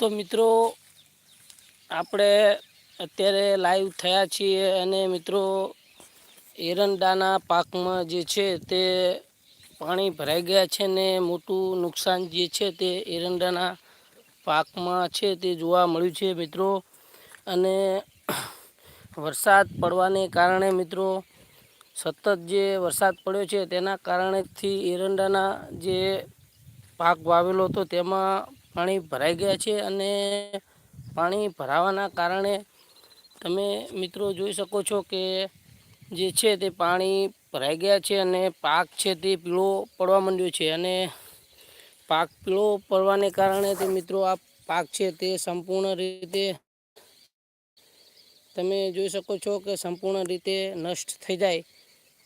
તો મિત્રો, આપણે અત્યારે લાઈવ થયા છીએ અને મિત્રો, એરંડાના પાકમાં જે છે તે પાણી ભરાઈ ગયા છે ને મોટું નુકસાન જે છે તે એરંડાના પાકમાં છે તે જોવા મળ્યું છે મિત્રો. અને વરસાદ પડવાને કારણે મિત્રો, સતત જે વરસાદ પડ્યો છે તેના કારણેથી એરંડાના જે પાક વાવેલો હતો તેમાં પાણી ભરાઈ ગયા છે અને પાણી ભરાવાના કારણે તમે મિત્રો જોઈ શકો છો કે જે છે તે પાણી ભરાઈ ગયા છે અને પાક છે તે પીળો પડવા માંડ્યો છે અને પાક પીળો પડવાને કારણે તે મિત્રો આ પાક છે તે સંપૂર્ણ રીતે તમે જોઈ શકો છો કે સંપૂર્ણ રીતે નષ્ટ થઈ જાય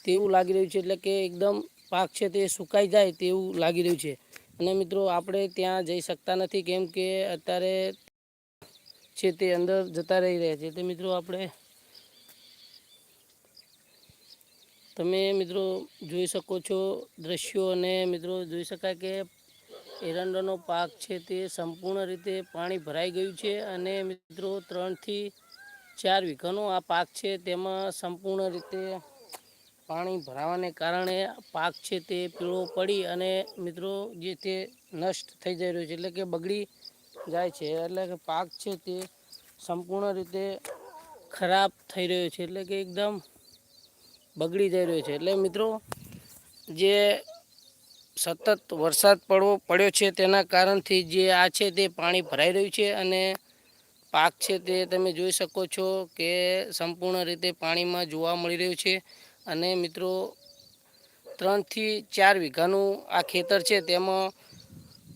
તેવું લાગી રહ્યું છે એટલે કે એકદમ પાક છે તે સુકાઈ જાય તેવું લાગી રહ્યું છે. અને મિત્રો, આપણે ત્યાં જઈ શકતા નથી, કેમ કે અત્યારે છે તે અંદર જતા રહી રહ્યા છે. તે મિત્રો, આપણે તમે મિત્રો જોઈ શકો છો દ્રશ્યો અને મિત્રો જોઈ શકાય કે એરંડાનો પાક છે તે સંપૂર્ણ રીતે પાણી ભરાઈ ગયું છે અને મિત્રો, ત્રણથી ચાર વીઘાનો આ પાક છે. તેમાં સંપૂર્ણ રીતે પાણી ભરાવાને કારણે પાક છે તે પીળો પડી અને મિત્રો જે તે નષ્ટ થઈ જઈ રહ્યો છે, એટલે કે બગડી જાય છે. એટલે કે પાક છે તે સંપૂર્ણ રીતે ખરાબ થઈ રહ્યો છે, એટલે કે એકદમ બગડી જઈ રહ્યો છે. એટલે મિત્રો, જે સતત વરસાદ પડવો, પડ્યો છે તેના કારણથી જે આ છે તે પાણી ભરાઈ રહ્યું છે અને પાક છે તે તમે જોઈ શકો છો કે સંપૂર્ણ રીતે પાણીમાં જોવા મળી રહ્યું છે. અને મિત્રો, ત્રણથી ચાર વીઘાનું આ ખેતર છે, તેમાં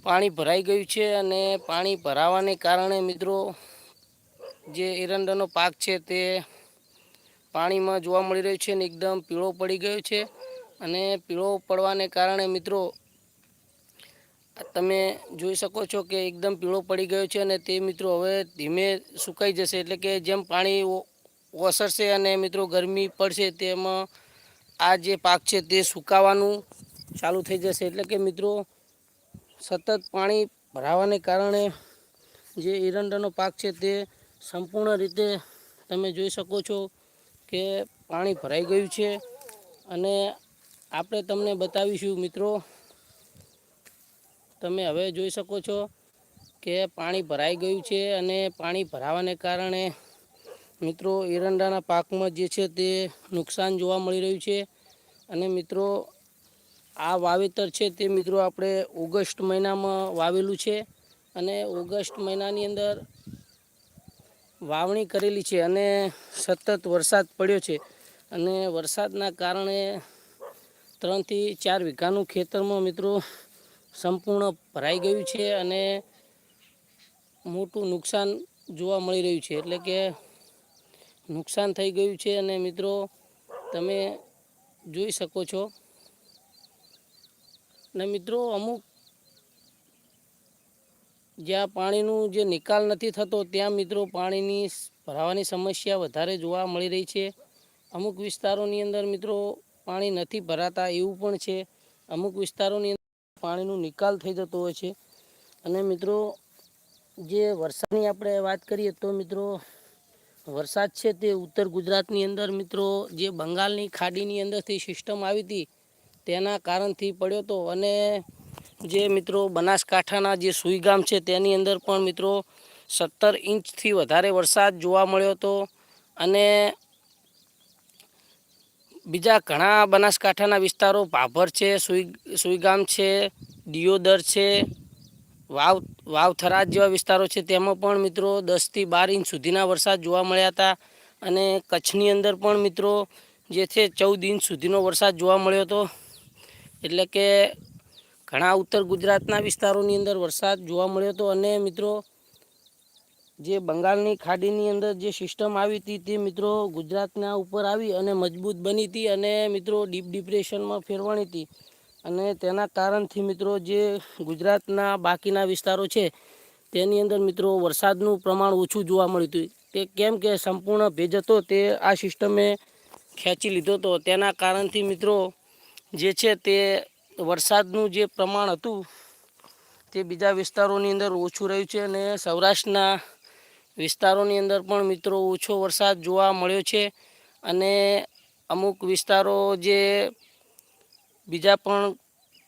પાણી ભરાઈ ગયું છે અને પાણી ભરાવાને કારણે મિત્રો, જે એરંડાનો પાક છે તે પાણીમાં જોવા મળી રહ્યું છે અને એકદમ પીળો પડી ગયો છે. અને પીળો પડવાને કારણે મિત્રો તમે જોઈ શકો છો કે એકદમ પીળો પડી ગયો છે અને તે મિત્રો હવે ધીમે સુકાઈ જશે. એટલે કે જેમ પાણી ઓસરશે અને મિત્રો ગરમી પડશે તેમાં આ જે પાક છે તે સુકાવાનું ચાલુ થઈ જશે. એટલે કે મિત્રો સતત પાણી ભરાવાને કારણે જે એરંડાનો પાક છે તે સંપૂર્ણ રીતે તમે જોઈ શકો છો કે પાણી ભરાઈ ગયું છે. અને આપણે તમને બતાવીશું મિત્રો, તમે હવે જોઈ શકો છો કે પાણી ભરાઈ ગયું છે અને પાણી ભરાવાને કારણે મિત્રો, એરંડાના પાકમાં જે છે તે નુકસાન જોવા મળી રહ્યું છે. અને મિત્રો, આ વાવેતર છે તે મિત્રો આપણે ઓગસ્ટ મહિનામાં વાવેલું છે. અને ઓગસ્ટ મહિનાની અંદર વાવણી કરેલી છે અને સતત વરસાદ પડ્યો છે. અને વરસાદના કારણે ત્રણથી ચાર વીઘાનું ખેતરમાં મિત્રો સંપૂર્ણ ભરાઈ ગયું છે અને મોટું નુકસાન જોવા મળી રહ્યું છે. એટલે કે નુકસાન થઈ ગયું છે અને મિત્રો, તમે જોઈ શકો છો. ને મિત્રો, અમુક જ્યાં પાણીનું જે નિકાલ નથી થતો, ત્યાં મિત્રો પાણીની ભરાવાની સમસ્યા વધારે જોવા મળી રહી છે. અમુક વિસ્તારોની અંદર મિત્રો પાણી નથી ભરાતા એવું પણ છે. અમુક વિસ્તારોની અંદર પાણીનો નિકાલ થઈ જતો હોય છે. અને મિત્રો, જે વરસાદની આપણે વાત કરીએ તો મિત્રો વરસાદ છે તે ઉત્તર ગુજરાતની અંદર મિત્રો, જે બંગાળની ખાડીની અંદરથી સિસ્ટમ આવી હતી, તેના કારણથી પડ્યો હતો અને જે મિત્રો બનાસકાંઠાના જે સુઈગામ છે, તેની અંદર પણ મિત્રો સત્તર ઇંચથી વધારે વરસાદ જોવા મળ્યો હતો. અને બીજા ઘણા બનાસકાંઠાના વિસ્તારો, ભાભર છે, સુઈ, સુઈગામ છે, દિયોદર છે વાવ વાવ થરાદ જેવા વિસ્તારો છે, તેમાં પણ મિત્રો દસથી બાર ઇંચ સુધીના વરસાદ જોવા મળ્યા હતા. અને કચ્છની અંદર પણ મિત્રો જે છે, ચૌદ ઇંચ સુધીનો વરસાદ જોવા મળ્યો હતો. એટલે કે ઘણા ઉત્તર ગુજરાતના વિસ્તારોની અંદર વરસાદ જોવા મળ્યો હતો. અને મિત્રો જે બંગાળની ખાડીની અંદર જે સિસ્ટમ આવી હતી, તે મિત્રો ગુજરાતના ઉપર આવી અને મજબૂત બની હતી અને મિત્રો ડીપ ડિપ્રેશનમાં ફેરવાણી હતી. અને તેના કારણથી મિત્રો જે ગુજરાતના બાકીના વિસ્તારો છે, તેની અંદર મિત્રો વરસાદનું પ્રમાણ ઓછું જોવા મળ્યું હતું. તે કેમ કે સંપૂર્ણ ભેજ હતો તે આ સિસ્ટમે ખેંચી લીધો હતો. તેના કારણથી મિત્રો જે છે તે વરસાદનું જે પ્રમાણ હતું, તે બીજા વિસ્તારોની અંદર ઓછું રહ્યું છે અને સૌરાષ્ટ્રના વિસ્તારોની અંદર પણ મિત્રો ઓછો વરસાદ જોવા મળ્યો છે. અને અમુક વિસ્તારો જે બીજા પણ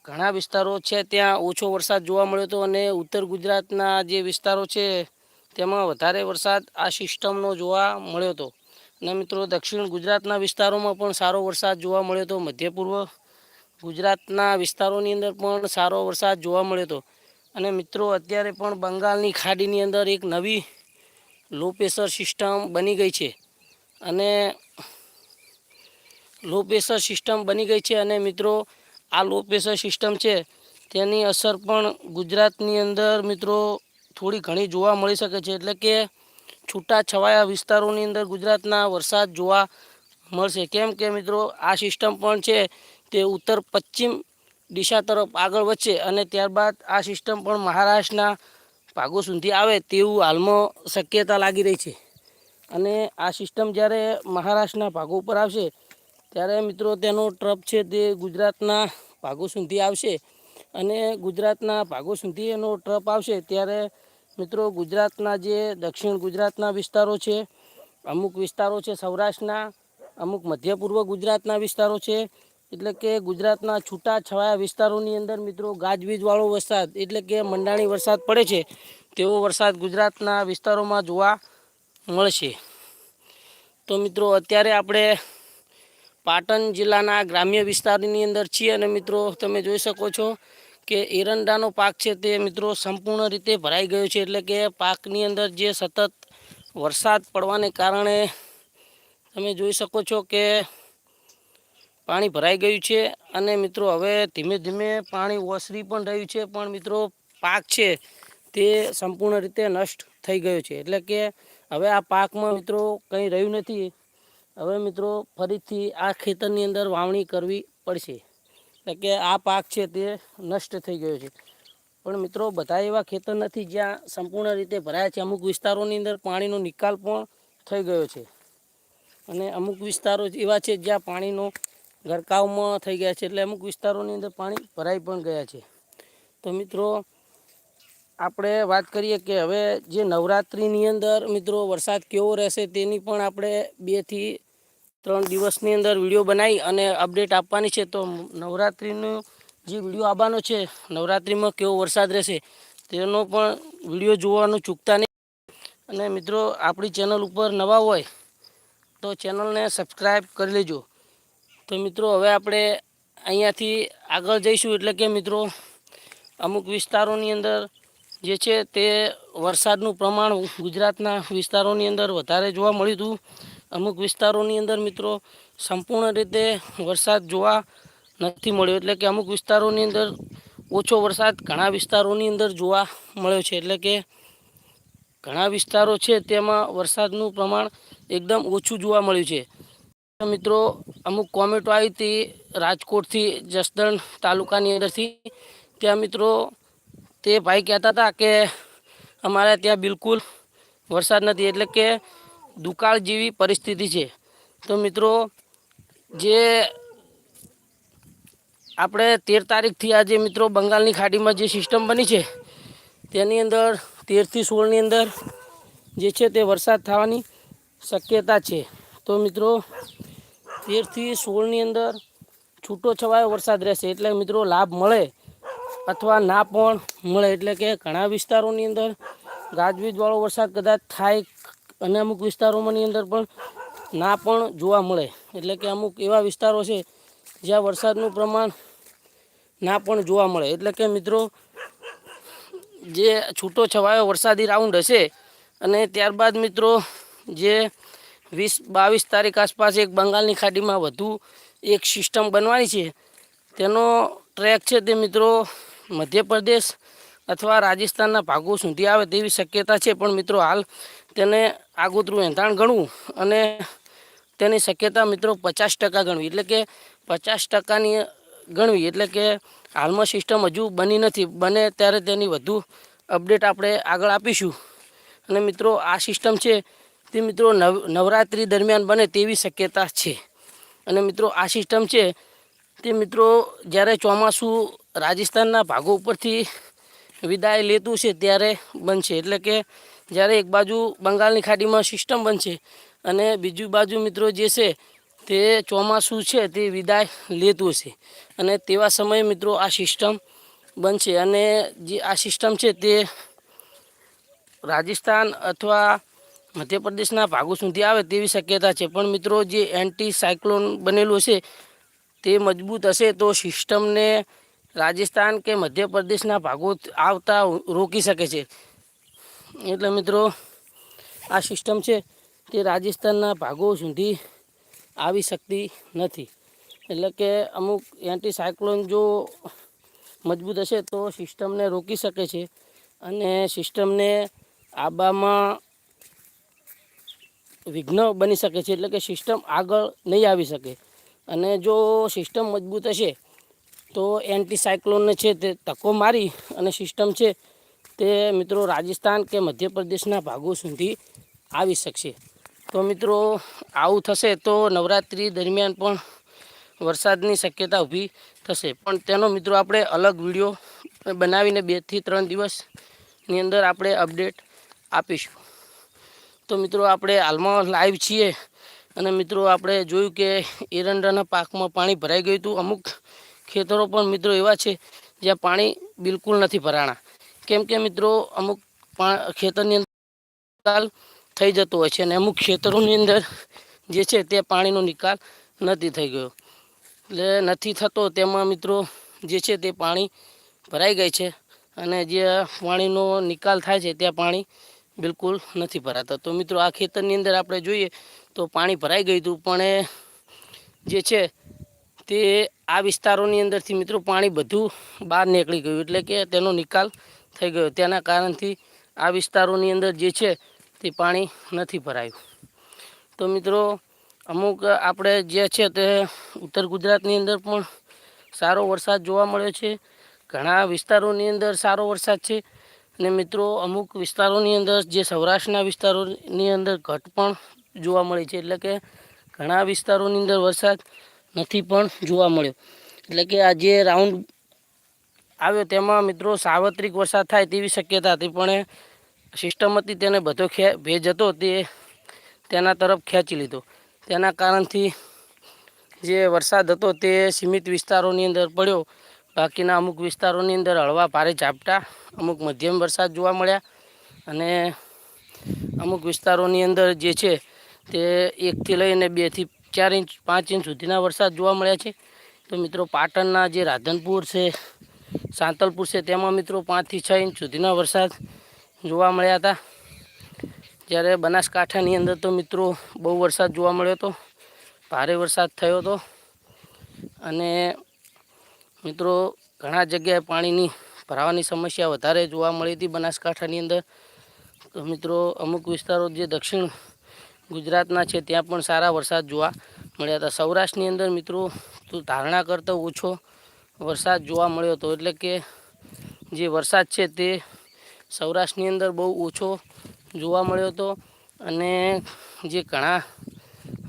ઘણા વિસ્તારો છે, ત્યાં ઓછો વરસાદ જોવા મળ્યો હતો અને ઉત્તર ગુજરાતના જે વિસ્તારો છે, તેમાં વધારે વરસાદ આ સિસ્ટમનો જોવા મળ્યો હતો. અને મિત્રો, દક્ષિણ ગુજરાતના વિસ્તારોમાં પણ સારો વરસાદ જોવા મળ્યો હતો. મધ્ય પૂર્વ ગુજરાતના વિસ્તારોની અંદર પણ સારો વરસાદ જોવા મળ્યો હતો. અને મિત્રો, અત્યારે પણ બંગાળની ખાડીની અંદર એક નવી લો પ્રેશર સિસ્ટમ બની ગઈ છે. અને લો પ્રેશર સિસ્ટમ બની ગઈ છે અને મિત્રો, આ લો પ્રેશર સિસ્ટમ છે તેની અસર પણ ગુજરાતની અંદર મિત્રો થોડી ઘણી જોવા મળી શકે છે. એટલે કે છૂટા છવાયા વિસ્તારોની અંદર ગુજરાતના વરસાદ જોવા મળશે. કેમ કે મિત્રો, આ સિસ્ટમ પણ છે તે ઉત્તર પશ્ચિમ દિશા તરફ આગળ વધશે અને ત્યારબાદ આ સિસ્ટમ પણ મહારાષ્ટ્રના ભાગો સુધી આવે તેવું હાલમાં શક્યતા લાગી રહી છે. અને આ સિસ્ટમ જ્યારે મહારાષ્ટ્રના ભાગો ઉપર આવશે ત્યારે મિત્રો તેનો ટ્રપ છે તે ગુજરાતના ભાગો સુધી આવશે. અને ગુજરાતના ભાગો સુધી એનો ટ્રપ આવશે ત્યારે મિત્રો ગુજરાતના જે દક્ષિણ ગુજરાતના વિસ્તારો છે, અમુક વિસ્તારો છે સૌરાષ્ટ્રના, અમુક મધ્ય પૂર્વ ગુજરાતના વિસ્તારો છે, એટલે કે ગુજરાતના છૂટા છવાયા વિસ્તારોની અંદર મિત્રો ગાજવીજવાળો વરસાદ એટલે કે મંડાણી વરસાદ પડે છે, તેવો વરસાદ ગુજરાતના વિસ્તારોમાં જોવા મળશે. તો મિત્રો અત્યારે આપણે પાટણ જિલ્લાના ગ્રામ્ય વિસ્તારની અંદર છીએ અને મિત્રો તમે જોઈ શકો છો કે એરંડાનો પાક છે તે મિત્રો સંપૂર્ણ રીતે ભરાઈ ગયો છે એટલે કે પાકની અંદર જે સતત વરસાદ પડવાને કારણે તમે જોઈ શકો છો કે પાણી ભરાઈ ગયું છે અને મિત્રો હવે ધીમે ધીમે પાણી ઓસરી પણ રહ્યું છે, પણ મિત્રો પાક છે તે સંપૂર્ણ રીતે નષ્ટ થઈ ગયો છે. એટલે કે હવે આ પાકમાં મિત્રો કંઈ રહ્યું નથી. હવે મિત્રો, ફરીથી આ ખેતરની અંદર વાવણી કરવી પડશે. એટલે કે આ પાક છે તે નષ્ટ થઈ ગયો છે. પણ મિત્રો, બધા એવા ખેતર નથી જ્યાં સંપૂર્ણ રીતે ભરાયા છે. અમુક વિસ્તારોની અંદર પાણીનો નિકાલ પણ થઈ ગયો છે. અને અમુક વિસ્તારો એવા છે જ્યાં પાણીનો ગરકાવમાં થઈ ગયા છે. એટલે અમુક વિસ્તારોની અંદર પાણી ભરાઈ પણ ગયા છે. તો મિત્રો, આપણે વાત કરીએ કે હવે જે નવરાત્રિની અંદર મિત્રો વરસાદ કેવો રહેશે તેની પણ આપણે બેથી ત્રણ દિવસની અંદર વીડિયો બનાવી અને અપડેટ આપવાની છે. તો નવરાત્રિનો જે વીડિયો આવવાનો છે, નવરાત્રિમાં કેવો વરસાદ રહેશે, તેનો પણ વીડિયો જોવાનું ચૂકતા નહીં. અને મિત્રો, આપણી ચેનલ ઉપર નવા હોય, તો ચેનલને સબસ્ક્રાઈબ કરી લેજો. તો મિત્રો, હવે આપણે અહીંયાથી આગળ જઈશું. એટલે કે મિત્રો, અમુક વિસ્તારોની અંદર જે છે તે વરસાદનું પ્રમાણ ગુજરાતના વિસ્તારોની અંદર વધારે જોવા મળ્યું હતું. અમુક વિસ્તારોની અંદર મિત્રો સંપૂર્ણ રીતે વરસાદ જોવા નથી મળ્યો. એટલે કે અમુક વિસ્તારોની અંદર ઓછો વરસાદ ઘણા વિસ્તારોની અંદર જોવા મળ્યો છે. એટલે કે ઘણા વિસ્તારો છે તેમાં વરસાદનું પ્રમાણ એકદમ ઓછું જોવા મળ્યું છે. મિત્રો, અમુક કોમેન્ટો આવી હતી રાજકોટથી જસદણ તાલુકાની અંદરથી. ત્યાં મિત્રો તે ભાઈ કહેતા હતા કે અમારે ત્યાં બિલકુલ વરસાદ નથી. એટલે કે દુકાળ જેવી પરિસ્થિતિ છે. તો મિત્રો, જે આપણે તેર તારીખથી આજે મિત્રો બંગાળની ખાડીમાં જે સિસ્ટમ બની છે, તેની અંદર તેરથી સોળની અંદર જે છે તે વરસાદ થવાની શક્યતા છે. તો મિત્રો, તેરથી સોળની અંદર છૂટો છવાયો વરસાદ રહેશે એટલે મિત્રો લાભ મળે અથવા ના પણ મળે. એટલે કે ઘણા વિસ્તારોની અંદર ગાજવીજવાળો વરસાદ કદાચ થાય અને અમુક વિસ્તારોમાંની અંદર પણ ના પણ જોવા મળે. એટલે કે અમુક એવા વિસ્તારો છે જ્યાં વરસાદનું પ્રમાણ ના પણ જોવા મળે. એટલે કે મિત્રો, જે છૂટો છવાયો વરસાદી રાઉન્ડ હશે અને ત્યારબાદ મિત્રો, જે વીસ, બાવીસ તારીખ આસપાસ એક બંગાળની ખાડીમાં વધુ એક સિસ્ટમ બનવાની છે, તેનો ટ્રેક છે તે મિત્રો મધ્યપ્રદેશ અથવા રાજસ્થાનના ભાગો સુધી આવે તેવી શક્યતા છે. પણ મિત્રો, હાલ તેને આગોતરું એંધાણ ગણવું અને તેની શક્યતા મિત્રો પચાસ ટકા ગણવી. એટલે કે પચાસ ટકાની ગણવી. એટલે કે હાલમાં સિસ્ટમ હજુ બની નથી. બને ત્યારે તેની વધુ અપડેટ આપણે આગળ આપીશું. અને મિત્રો, આ સિસ્ટમ છે તે મિત્રો નવ, નવરાત્રિ દરમિયાન બને તેવી શક્યતા છે. અને મિત્રો, આ સિસ્ટમ છે તે મિત્રો જ્યારે ચોમાસું રાજસ્થાનના ભાગો ઉપરથી વિદાય લેતું છે ત્યારે બનશે. એટલે કે જ્યારે એક બાજુ બંગાળની ખાડીમાં સિસ્ટમ બનશે અને બીજું બાજુ મિત્રો જે છે તે ચોમાસું છે તે વિદાય લેતું હશે. અને તેવા સમયે મિત્રો આ સિસ્ટમ બનશે અને જે આ સિસ્ટમ છે તે રાજસ્થાન અથવા મધ્યપ્રદેશના ભાગો સુધી આવે તેવી શક્યતા છે. પણ મિત્રો જે એન્ટી સાયક્લોન બનેલું હશે તે મજબૂત હશે તો સિસ્ટમને રાજસ્થાન કે મધ્યપ્રદેશના ભાગો આવતા રોકી શકે છે. એટલે મિત્રો, આ સિસ્ટમ છે તે રાજસ્થાનના ભાગો સુધી આવી શકતી નથી. એટલે કે અમુક એન્ટી સાયક્લોન જો મજબૂત હશે તો સિસ્ટમને રોકી શકે છે અને સિસ્ટમને આબામાં વિઘ્ન બની શકે છે એટલે કે સિસ્ટમ આગળ નહીં આવી શકે. અને જો સિસ્ટમ મજબૂત હશે તો એન્ટી સાયક્લોનને છે તે ધક્કો મારી અને સિસ્ટમ છે તે મિત્રો રાજસ્થાન કે મધ્યપ્રદેશના ભાગો સુધી આવી શકશે. તો મિત્રો, આવું થશે તો નવરાત્રિ દરમિયાન પણ વરસાદની શક્યતા ઊભી થશે. પણ તેનો મિત્રો આપણે અલગ વીડિયો બનાવીને બેથી ત્રણ દિવસની અંદર આપણે અપડેટ આપીશું. તો મિત્રો, આપણે હાલમાં લાઈવ છીએ અને મિત્રો, આપણે જોયું કે એરંડાના પાકમાં પાણી ભરાઈ ગયું હતું. અમુક ખેતરો પણ મિત્રો એવા છે જ્યાં પાણી બિલકુલ નથી ભરાણા. કેમ કે મિત્રો, અમુક ખેતરની અંદર થઈ જતો હોય છે અને અમુક ખેતરોની અંદર જે છે તે પાણીનો નિકાલ નથી થઈ ગયો. એટલે નથી થતો તેમાં મિત્રો, જે છે તે પાણી ભરાઈ ગઈ છે અને જે પાણીનો નિકાલ થાય છે ત્યાં પાણી બિલકુલ નથી ભરાતા. તો મિત્રો, આ ખેતરની અંદર આપણે જોઈએ તો પાણી ભરાઈ ગયું હતું, પણ જે છે તે આ વિસ્તારોની અંદરથી મિત્રો પાણી બધું બહાર નીકળી ગયું. એટલે કે તેનો નિકાલ થઈ ગયો. તેના કારણથી આ વિસ્તારોની અંદર જે છે તે પાણી નથી ભરાયું. તો મિત્રો, અમુક આપણે જે છે તે ઉત્તર ગુજરાતની અંદર પણ સારો વરસાદ જોવા મળ્યો છે. ઘણા વિસ્તારોની અંદર સારો વરસાદ છે. અને મિત્રો, અમુક વિસ્તારોની અંદર જે સૌરાષ્ટ્રના વિસ્તારોની અંદર ઘટ પણ જોવા મળે છે. એટલે કે ઘણા વિસ્તારોની અંદર વરસાદ નથી પણ જોવા મળ્યો. એટલે કે આ જે રાઉન્ડ આવ્યો તેમાં મિત્રો સાર્વત્રિક વરસાદ થાય તેવી શક્યતા હતી, પણ સિસ્ટમ હતી તેને બધો ખે, ભેજ હતો તે તેના તરફ ખેંચી લીધો. તેના કારણથી જે વરસાદ હતો તે સીમિત વિસ્તારોની અંદર પડ્યો. બાકીના અમુક વિસ્તારોની અંદર હળવા ભારે ઝાપટા, અમુક મધ્યમ વરસાદ જોવા મળ્યા અને અમુક વિસ્તારોની અંદર જે છે તે એકથી લઈને બેથી ચાર ઇંચ, પાંચ ઇંચ સુધીના વરસાદ જોવા મળ્યા છે. તો મિત્રો પાટણના જે રાધનપુર છે સાંતલપુર છે તેમાં મિત્રો પાંચથી છ ઇંચ સુધીના વરસાદ જોવા મળ્યા હતા. જ્યારે બનાસકાંઠાની અંદર તો મિત્રો બહુ વરસાદ જોવા મળ્યો હતો. ભારે વરસાદ થયો હતો. અને મિત્રો ઘણા જગ્યાએ પાણીની ભરાવાની સમસ્યા વધારે જોવા મળી હતી બનાસકાંઠાની અંદર. તો મિત્રો અમુક વિસ્તારો જે દક્ષિણ ગુજરાતના છે ત્યાં પણ સારા વરસાદ જોવા મળ્યા હતા. સૌરાષ્ટ્રની અંદર મિત્રો તો ધારણા કરતાં ઓછો વરસાદ જોવા મળ્યો હતો. એટલે કે જે વરસાદ છે તે સૌરાષ્ટ્રની અંદર બહુ ઓછો જોવા મળ્યો હતો. અને જે ઘણા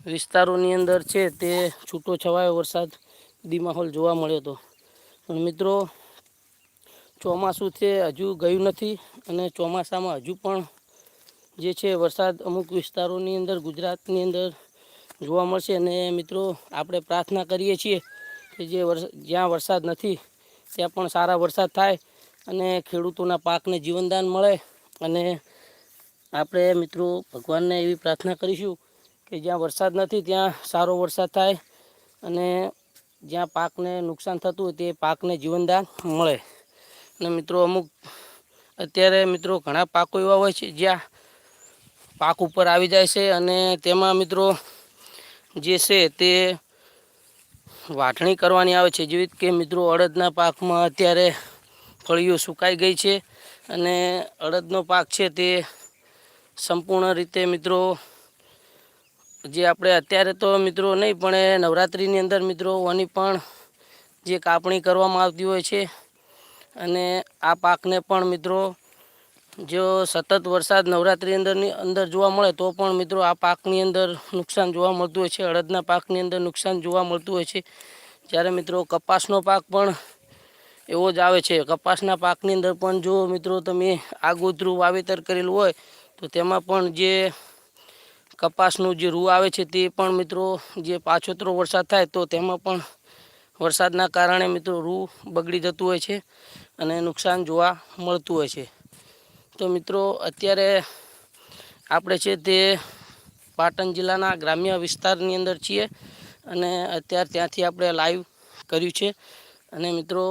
વિસ્તારોની અંદર છે તે છૂટો છવાયો વરસાદ માહોલ જોવા મળ્યો હતો. પણ મિત્રો, ચોમાસું છે હજુ ગયું નથી અને ચોમાસામાં હજુ પણ જે છે વરસાદ અમુક વિસ્તારોની અંદર ગુજરાતની અંદર જોવા મળશે. અને મિત્રો, આપણે પ્રાર્થના કરીએ છીએ કે જે જ્યાં વરસાદ નથી, ત્યાં પણ સારા વરસાદ થાય અને ખેડૂતોના પાકને જીવનદાન મળે અને આપણે મિત્રો ભગવાનને એવી પ્રાર્થના કરીશું કે જ્યાં વરસાદ નથી, ત્યાં સારો વરસાદ થાય અને જ્યાં પાકને નુકસાન થતું હોય તે પાકને જીવનદાન મળે. અને મિત્રો અમુક, અત્યારે મિત્રો ઘણા પાકો એવા હોય છે, જ્યાં પાક ઉપર આવી જાય છે અને તેમાં મિત્રો જે છે તે વાટણી કરવાની આવે છે. જેવી કે મિત્રો અડદના પાકમાં અત્યારે ફળીઓ સુકાઈ ગઈ છે અને અડદનો પાક છે તે સંપૂર્ણ રીતે મિત્રો જે આપણે અત્યારે તો મિત્રો નહીં, પણ એ નવરાત્રિની અંદર મિત્રો ઓની પણ જે કાપણી કરવામાં આવતી હોય છે અને આ પાકને પણ મિત્રો જો સતત વરસાદ નવરાત્રી અંદરની અંદર જોવા મળે તો પણ મિત્રો આ પાકની અંદર નુકસાન જોવા મળતું હોય છે. અડદના પાકની અંદર નુકસાન જોવા મળતું હોય છે. જ્યારે મિત્રો કપાસનો પાક પણ એવો જ આવે છે. કપાસના પાકની અંદર પણ જો મિત્રો તમે આગોતરું વાવેતર કરેલું હોય, તો તેમાં પણ જે કપાસનું જે રૂ આવે છે, તે પણ મિત્રો જે પાછોતરો વરસાદ થાય, તો તેમાં પણ વરસાદના કારણે મિત્રો રૂ બગડી જતું હોય છે અને નુકસાન જોવા મળતું હોય છે. તો મિત્રો, અત્યારે આપણે છે તે પાટણ જિલ્લાના ગ્રામ્ય વિસ્તારની અંદર છીએ અને અત્યારે ત્યાંથી આપણે લાઈવ કર્યું છે. અને મિત્રો,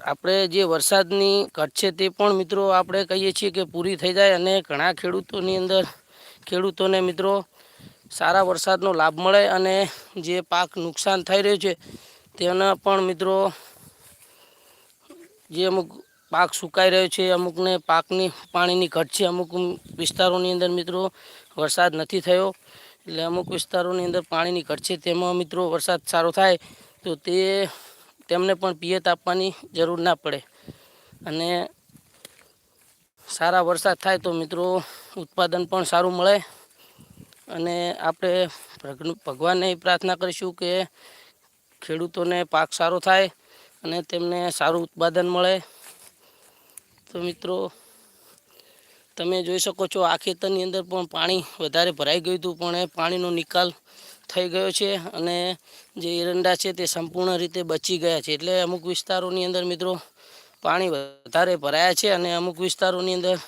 આપણે જે વરસાદની ઘટ છે તે પણ મિત્રો આપણે કહીએ છીએ કે પૂરી થઈ જાય અને ઘણા ખેડૂતોની અંદર, ખેડૂતોને મિત્રો સારા વરસાદનો લાભ મળે અને જે પાક નુકસાન થઈ રહ્યું છે તેના પણ મિત્રો જે અમુક પાક સુકાઈ રહ્યો છે, અમુકને પાકની પાણીની ઘટ છે અમુક વિસ્તારોની અંદર મિત્રો વરસાદ નથી થયો, એટલે અમુક વિસ્તારોની અંદર પાણીની ઘટ છે તેમાં મિત્રો વરસાદ સારો થાય, તો તે તેમને પણ પિયત આપવાની જરૂર ના પડે. અને સારા વરસાદ થાય તો મિત્રો ઉત્પાદન પણ સારું મળે. અને આપણે ભગ- ભગવાનને પ્રાર્થના કરીશું કે ખેડૂતોને પાક સારો થાય અને તેમને સારું ઉત્પાદન મળે. તો મિત્રો, તમે જોઈ શકો છો આ ખેતરની અંદર પણ પાણી વધારે ભરાઈ ગયું હતું, પણ એ પાણીનો નિકાલ થઈ ગયો છે અને જે એરંડા છે તે સંપૂર્ણ રીતે બચી ગયા છે. એટલે અમુક વિસ્તારોની અંદર મિત્રો, પાણી વધારે ભરાયા છે અને અમુક વિસ્તારોની અંદર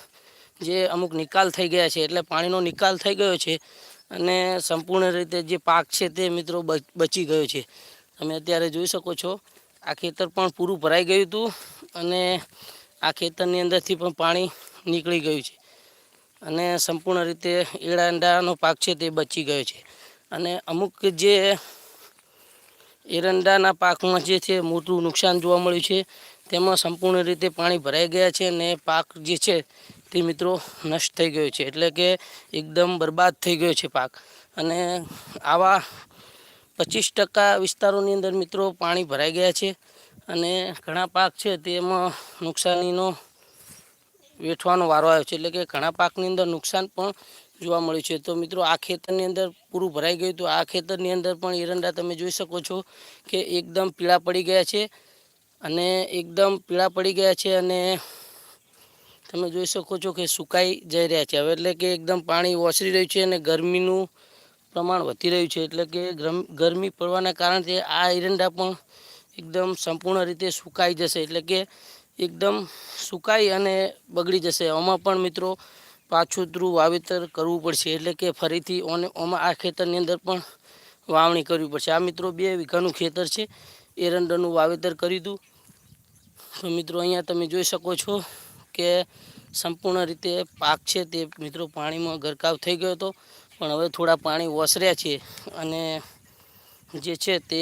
જે અમુક નિકાલ થઈ ગયા છે, એટલે પાણીનો નિકાલ થઈ ગયો છે અને સંપૂર્ણ રીતે જે પાક છે તે મિત્રો બચી ગયો છે. તમે અત્યારે જોઈ શકો છો, આ ખેતર પણ પૂરું ભરાઈ ગયું હતું અને આ ખેતરની અંદરથી પણ પાણી નીકળી ગયું છે. અને સંપૂર્ણ રીતે એરંડાનો પાક છે તે બચી ગયો છે. અને અમુક જે એરંડાના પાકમાં જે છે મોટું નુકસાન જોવા મળ્યું છે, તેમાં સંપૂર્ણ રીતે પાણી ભરાઈ ગયા છે અને પાક જે છે તે મિત્રો નષ્ટ થઈ ગયો છે. એટલે કે એકદમ બરબાદ થઈ ગયો છે પાક. અને આવા પચીસ ટકા વિસ્તારોની અંદર મિત્રો પાણી ભરાઈ ગયા છે. અને ઘણા પાક છે તેમાં નુકસાનીનો વેઠવાનો વારો આવ્યો છે. એટલે કે ઘણા પાકની અંદર નુકસાન પણ જોવા મળ્યું છે. તો મિત્રો, આ ખેતરની અંદર પૂરું ભરાઈ ગયું. હતું આ ખેતરની અંદર પણ એરંડા તમે જોઈ શકો છો કે એકદમ પીળા પડી ગયા છે અને એકદમ પીળા પડી ગયા છે અને તમે જોઈ શકો છો કે સુકાઈ જઈ રહ્યા છે. હવે એટલે કે એકદમ પાણી ઓસરી રહ્યું છે અને ગરમીનું પ્રમાણ વધી રહ્યું છે. એટલે કે ગરમ પડવાના કારણે આ એરંડા પણ એકદમ સંપૂર્ણ રીતે સુકાઈ જશે. એટલે કે એકદમ સુકાઈ અને બગડી જશે. આમાં પણ મિત્રો પાછું ધ્રુવ વાવેતર કરવું પડશે. એટલે કે ફરીથી ઓને આ ખેતરની અંદર પણ વાવણી કરવી પડશે. આ મિત્રો બે વીઘાનું ખેતર છે. એરંડરનું વાવેતર કર્યું દઉં. તો મિત્રો અહીંયા તમે જોઈ શકો છો કે સંપૂર્ણ રીતે પાક છે તે મિત્રો પાણીમાં ગરકાવ થઈ ગયો હતો. પણ હવે થોડા પાણી ઓસર્યા છે અને જે છે તે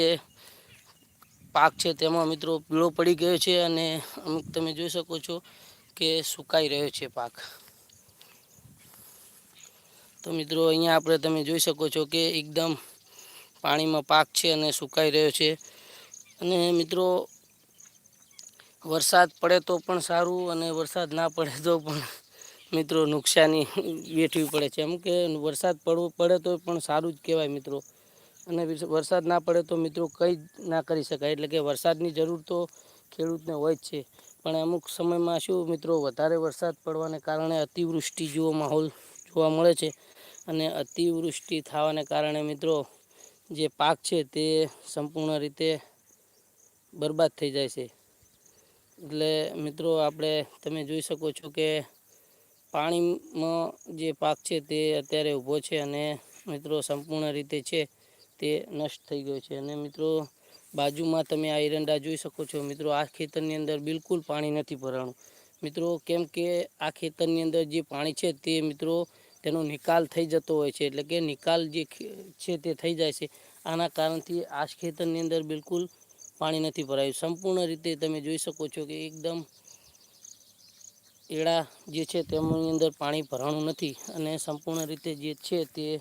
પાક છે તેમાં મિત્રો પીળો પડી ગયો છે અને અમુક તમે જોઈ શકો છો કે સુકાઈ રહ્યો છે પાક. તો મિત્રો અહીંયા આપણે તમે જોઈ શકો છો કે એકદમ પાણીમાં પાક છે અને સુકાઈ રહ્યો છે. અને મિત્રો વરસાદ પડે તો પણ સારું અને વરસાદ ના પડે તો પણ મિત્રો નુકસાની વેઠવી પડે છે. એમ કે વરસાદ પડવો પડે તો પણ સારું જ કહેવાય મિત્રો. અને વરસાદ ના પડે તો મિત્રો કંઈ ના કરી શકાય. એટલે કે વરસાદની જરૂર તો ખેડૂતને હોય જ છે. પણ અમુક સમયમાં શું મિત્રો વધારે વરસાદ પડવાને કારણે અતિવૃષ્ટિ જેવો માહોલ જોવા મળે છે. અને અતિવૃષ્ટિ થવાને કારણે મિત્રો જે પાક છે તે સંપૂર્ણ રીતે બરબાદ થઈ જાય છે. એટલે મિત્રો આપણે, તમે જોઈ શકો છો કે પાણીમાં જે પાક છે તે અત્યારે ઊભો છે અને મિત્રો સંપૂર્ણ રીતે છે. તે નષ્ટ થઈ ગયો છે. અને મિત્રો, બાજુમાં તમે આ એરંડા જોઈ શકો છો. મિત્રો, આ ખેતરની અંદર બિલકુલ પાણી નથી ભરાણું. મિત્રો, કેમ કે આ ખેતરની અંદર જે પાણી છે તે મિત્રો, તેનો નિકાલ થઈ જતો હોય છે. એટલે કે નિકાલ જે છે તે થઈ જાય છે. આના કારણથી આ ખેતરની અંદર બિલકુલ પાણી નથી ભરાયું. સંપૂર્ણ રીતે તમે જોઈ શકો છો કે એકદમ એળા જે છે તેમની અંદર પાણી ભરાણું નથી. અને સંપૂર્ણ રીતે જે છે તે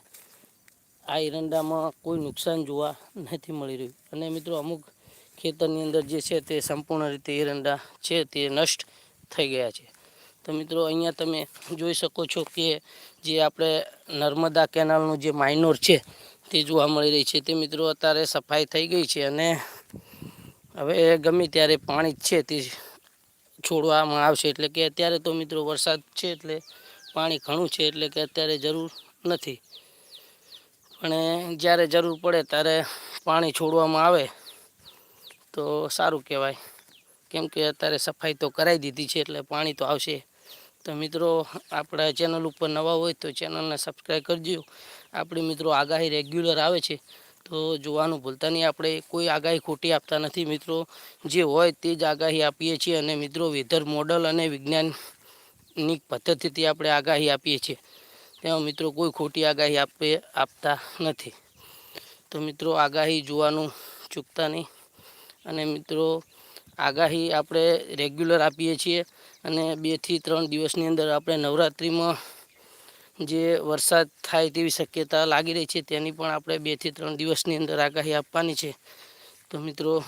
આ એરંડામાં કોઈ નુકસાન જોવા નથી મળી રહ્યું. અને મિત્રો, અમુક ખેતરની અંદર જે છે તે સંપૂર્ણ રીતે એરંડા છે તે નષ્ટ થઈ ગયા છે. તો મિત્રો, અહીંયા તમે જોઈ શકો છો કે જે આપણે નર્મદા કેનાલનું જે માઇનોર છે તે જોવા મળી રહી છે. તે મિત્રો, અત્યારે સફાઈ થઈ ગઈ છે અને હવે ગમે ત્યારે પાણી છે તે છોડવામાં આવશે. એટલે કે અત્યારે તો મિત્રો વરસાદ છે એટલે પાણી ઘણું છે એટલે કે અત્યારે જરૂર નથી. પણ જ્યારે જરૂર પડે ત્યારે પાણી છોડવામાં આવે, તો સારું કહેવાય. કેમ કે અત્યારે સફાઈ તો કરાવી દીધી છે એટલે પાણી તો આવશે. તો મિત્રો, આપણા ચેનલ ઉપર નવા હોય તો ચેનલને સબસ્ક્રાઈબ કરજો. આપણી મિત્રો આગાહી રેગ્યુલર આવે છે, તો જોવાનું ભૂલતા નહીં. આપણે કોઈ આગાહી ખોટી આપતા નથી મિત્રો. જે હોય તે જ આગાહી આપીએ છીએ અને મિત્રો, વેધર મોડલ અને વિજ્ઞાનની પદ્ધતિથી આપણે આગાહી આપીએ છીએ. તેમાં મિત્રો કોઈ ખોટી આગાહી આપે, આપતા નથી. તો મિત્રો આગાહી જોવાનું ચૂકતા નહીં. અને મિત્રો, આગાહી આપણે રેગ્યુલર આપીએ છીએ અને બેથી ત્રણ દિવસની અંદર આપણે નવરાત્રિમાં જે વરસાદ થાય તેવી શક્યતા લાગી રહી છે, તેની પણ આપણે બેથી ત્રણ દિવસની અંદર આગાહી આપવાની છે. તો મિત્રો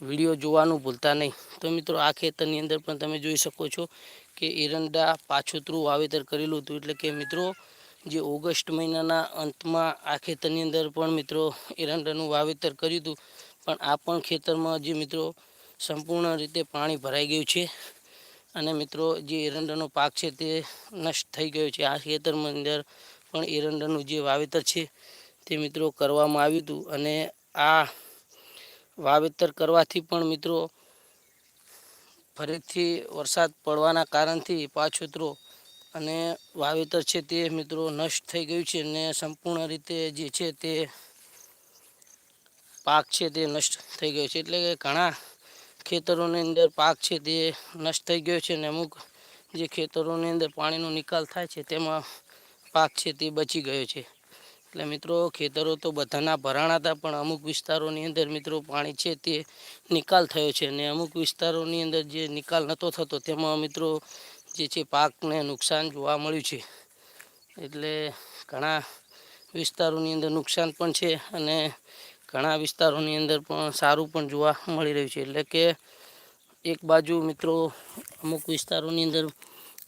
વીડિયો જોવાનું ભૂલતા નહીં. તો મિત્રો, આ ખેતરની અંદર પણ તમે જોઈ શકો છો કે એરંડા પાછોતરું વાવેતર કરેલું હતું. એટલે કે મિત્રો, જે ઓગસ્ટ મહિનાના અંતમાં આ ખેતરની અંદર પણ મિત્રો એરંડાનું વાવેતર કર્યું હતું. પણ આ પણ ખેતરમાં જે મિત્રો સંપૂર્ણ રીતે પાણી ભરાઈ ગયું છે. અને મિત્રો, જે એરંડાનો પાક છે તે નષ્ટ થઈ ગયો છે. આ ખેતરમાં અંદર પણ એરંડાનું જે વાવેતર છે તે મિત્રો કરવામાં આવ્યું હતું. અને આ વાવેતર કરવાથી પણ મિત્રો ફરીથી વરસાદ પડવાના કારણથી પાછોતરો અને વાવેતર છે તે મિત્રો નષ્ટ થઈ ગયું છે અને સંપૂર્ણ રીતે જે છે તે પાક છે તે નષ્ટ થઈ ગયો છે. એટલે કે ઘણા ખેતરોની અંદર પાક છે તે નષ્ટ થઈ ગયો છે અને અમુક જે ખેતરોની અંદર પાણીનો નિકાલ થાય છે તેમાં પાક છે તે બચી ગયો છે. એટલે મિત્રો, ખેતરો તો બધાના ભરાણા હતા, પણ અમુક વિસ્તારોની અંદર મિત્રો પાણી છે તે નિકાલ થયો છે અને અમુક વિસ્તારોની અંદર જે નિકાલ નહોતો થતો, તેમાં મિત્રો જે છે પાકને નુકસાન જોવા મળ્યું છે. એટલે ઘણા વિસ્તારોની અંદર નુકસાન પણ છે અને ઘણા વિસ્તારોની અંદર પણ સારું પણ જોવા મળી રહ્યું છે. એટલે કે એક બાજુ મિત્રો અમુક વિસ્તારોની અંદર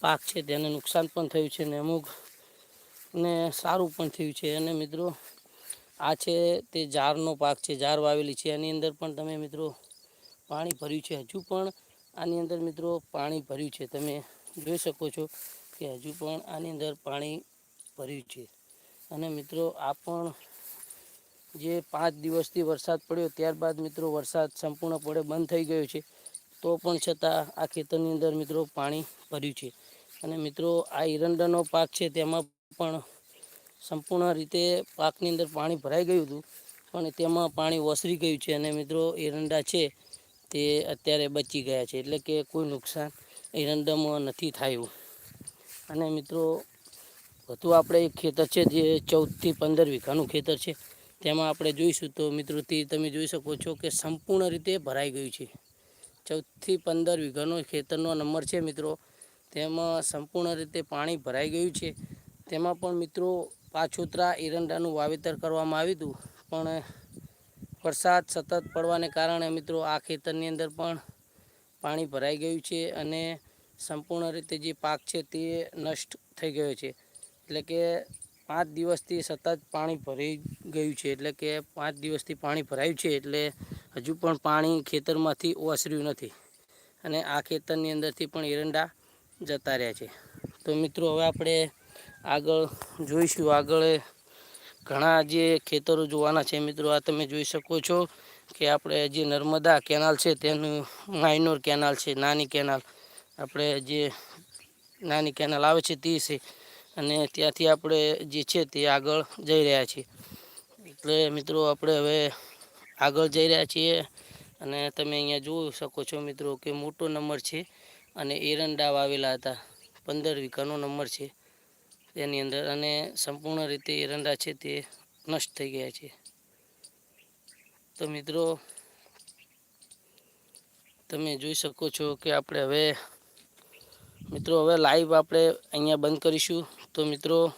પાક છે, તેને નુકસાન પણ થયું છે ને અમુક ને સારું પણ થયું છે. અને મિત્રો, આ છે તે ઝારનો પાક છે. ઝાર વાવેલી છે. એની અંદર પણ તમે મિત્રો પાણી ભર્યું છે. હજુ પણ આની અંદર મિત્રો પાણી ભર્યું છે. તમે જોઈ શકો છો કે હજુ પણ આની અંદર પાણી ભર્યું છે. અને મિત્રો, આ પણ જે પાંચ દિવસથી વરસાદ પડ્યો, ત્યારબાદ મિત્રો વરસાદ સંપૂર્ણપણે બંધ થઈ ગયો છે. તો પણ છતાં આ ખેતરની અંદર મિત્રો પાણી ભર્યું છે. અને મિત્રો, આ એરંડાનો પાક છે, તેમાં પણ સંપૂર્ણ રીતે પાકની અંદર પાણી ભરાઈ ગયું હતું. પણ તેમાં પાણી ઓસરી ગયું છે અને મિત્રો એરંડા છે તે અત્યારે બચી ગયા છે. એટલે કે કોઈ નુકસાન એરંડામાં નથી થયું. અને મિત્રો, વધુ આપણે એક ખેતર છે જે ચૌદથી પંદર વીઘાનું ખેતર છે, તેમાં આપણે જોઈશું તો મિત્રો તે તમે જોઈ શકો છો કે સંપૂર્ણ રીતે ભરાઈ ગયું છે. ચૌદથી પંદર વીઘાનો ખેતરનો નંબર છે મિત્રો. તેમાં સંપૂર્ણ રીતે પાણી ભરાઈ ગયું છે. તેમાં પણ મિત્રો પાછોતરા એરંડાનું વાવેતર કરવામાં આવ્યું હતું. પણ વરસાદ સતત પડવાને કારણે મિત્રો આ ખેતરની અંદર પણ પાણી ભરાઈ ગયું છે અને સંપૂર્ણ રીતે જે પાક છે તે નષ્ટ થઈ ગયો છે. એટલે કે પાંચ દિવસથી સતત પાણી ભરાઈ ગયું છે. એટલે કે પાંચ દિવસથી પાણી ભરાયું છે એટલે હજુ પણ પાણી ખેતરમાંથી ઓસર્યું નથી. અને આ ખેતરની અંદરથી પણ એરંડા જતા રહ્યા છે. તો મિત્રો હવે આપણે આગળ જોઈશું. આગળ ઘણા જે ખેતરો જોવાના છે મિત્રો, આ તમે જોઈ શકો છો કે આપણે જે નર્મદા કેનાલ છે તેનું માઇનોર કેનાલ છે, નાની કેનાલ. આપણે જે નાની કેનાલ આવે છે તે છે અને ત્યાંથી આપણે જે છે તે આગળ જઈ રહ્યા છીએ. એટલે મિત્રો, આપણે હવે આગળ જઈ રહ્યા છીએ અને તમે અહીંયા જોઈ શકો છો મિત્રો કે મોટો નંબર છે અને એરંડા વાવેલા હતા. પંદર વીઘાનો નંબર છે. તેની અંદર અને સંપૂર્ણ રીતે એરંડા છે તે નષ્ટ થઈ ગયા છે. તો મિત્રો, તમે જોઈ શકો છો કે આપણે હવે, મિત્રો, હવે લાઈવ આપણે અહીંયા બંધ કરીશું. તો મિત્રો